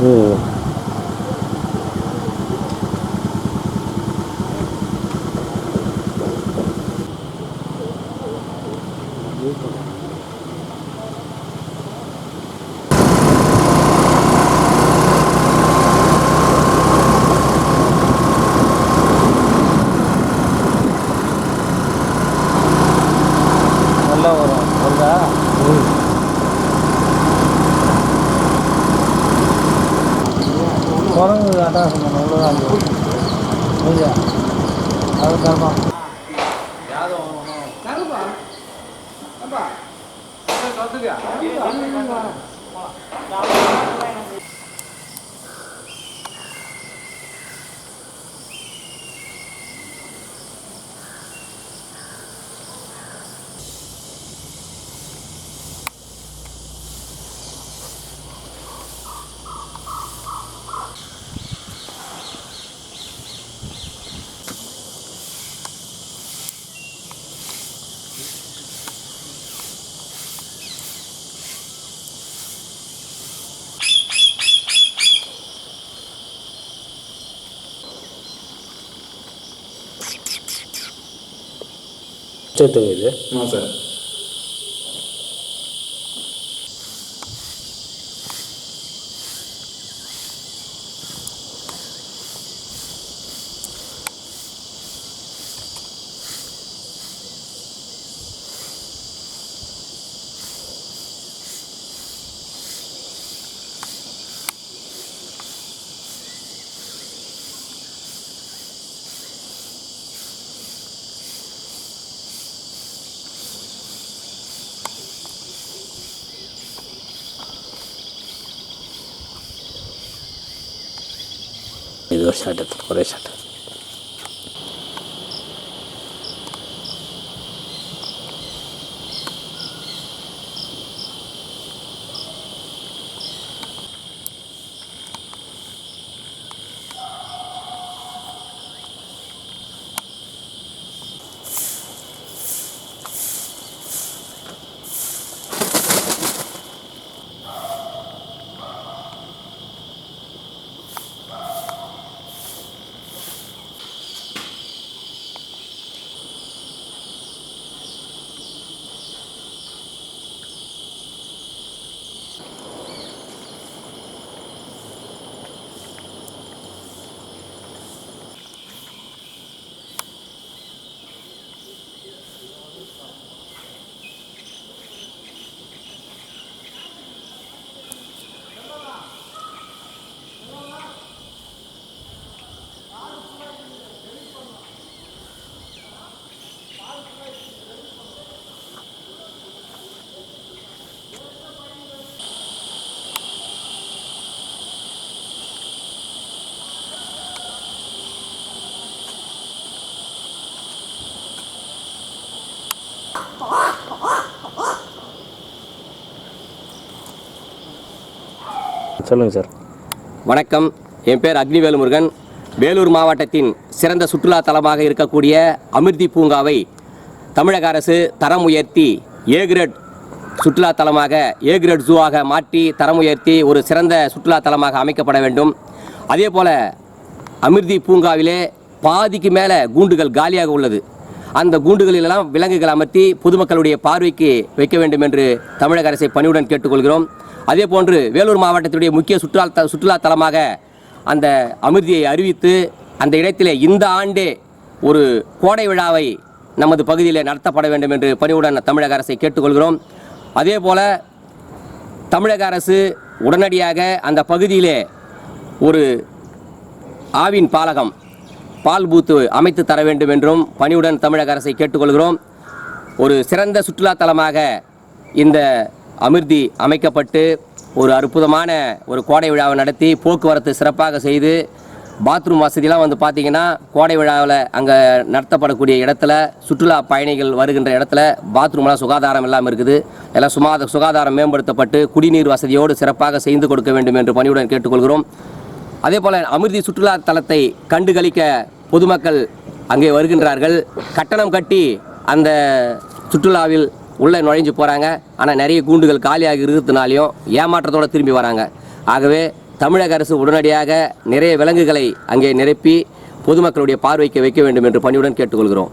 ம் நல்லா வரும். வருதா? குரங்கு அட்டாசம் பண்ண உள்ளதான் ஐயா அது தரணும் சேர்த்துங்க ಚೇತವಿದೆ ಹಾಂ ಸರ್ তোর সাথে তোর সাথে சொல்லுங்கள் சார். வணக்கம். என் பேர் அக்னிவேலு முருகன் வேலூர் மாவட்டத்தின் சிறந்த சுற்றுலா தலமாக இருக்கக்கூடிய அமிர்தி பூங்காவை தமிழக அரசு தரம் உயர்த்தி ஏ கிரேட் சுற்றுலா தலமாக ஏ கிரேட் ஜூவாக மாற்றி தரம் உயர்த்தி ஒரு சிறந்த சுற்றுலா தலமாக அமைக்கப்பட வேண்டும். அதே போல் அமிர்தி பூங்காவிலே பாதிக்கு மேலே கூண்டுகள் காலியாக உள்ளது. அந்த கூண்டுகளிலெல்லாம் விலங்குகள் அமர்த்தி பொதுமக்களுடைய பார்வைக்கு வைக்க வேண்டும் என்று தமிழக அரசை பணியுடன் கேட்டுக்கொள்கிறோம். அதே போன்று வேலூர் மாவட்டத்தினுடைய முக்கிய சுற்றுலா த- சுற்றுலா தலமாக அந்த அமிர்தியை அறிவித்து அந்த இடத்திலே இந்த ஆண்டே ஒரு கோடை விழாவை நமது பகுதியில் நடத்தப்பட வேண்டும் என்று பணிவுடன் தமிழக அரசை கேட்டுக்கொள்கிறோம். அதே போல தமிழக அரசு உடனடியாக அந்த பகுதியிலே ஒரு ஆவின் பாலகம் பால் பூத்து அமைத்து தர வேண்டும் என்றும் பணியுடன் தமிழக அரசை கேட்டுக்கொள்கிறோம். ஒரு சிறந்த சுற்றுலா தலமாக இந்த அமிர்தி அமைக்கப்பட்டு ஒரு அற்புதமான ஒரு கோடை விழாவை நடத்தி போக்குவரத்து சிறப்பாக செய்து பாத்ரூம் வசதிலாம் வந்து பார்த்தீங்கன்னா கோடை விழாவில் அங்கே நடத்தப்படக்கூடிய இடத்துல சுற்றுலா பயணிகள் வருகின்ற இடத்துல பாத்ரூம்லாம் சுகாதாரம் இல்லாமல் இருக்குது. எல்லாம் சுமாத சுகாதாரம் மேம்படுத்தப்பட்டு குடிநீர் வசதியோடு சிறப்பாக செய்து கொடுக்க வேண்டும் என்று பணியுடன் கேட்டுக்கொள்கிறோம். அதே போல் அமிர்தி சுற்றுலா தலத்தை கண்டுகளிக்க பொதுமக்கள் அங்கே வருகின்றார்கள். கட்டணம் கட்டி அந்த சுற்றுலாவில் உள்ளே நுழைஞ்சு போகிறாங்க ஆனால் நிறைய கூண்டுகள் காலியாக இருக்கிறதுனாலையும் ஏமாற்றத்தோடு திரும்பி வராங்க. ஆகவே தமிழக அரசு உடனடியாக நிறைய விலங்குகளை அங்கே நிரப்பி பொதுமக்களுடைய பார்வைக்கு வைக்க வேண்டும் என்று பணியுடன் கேட்டுக்கொள்கிறோம்.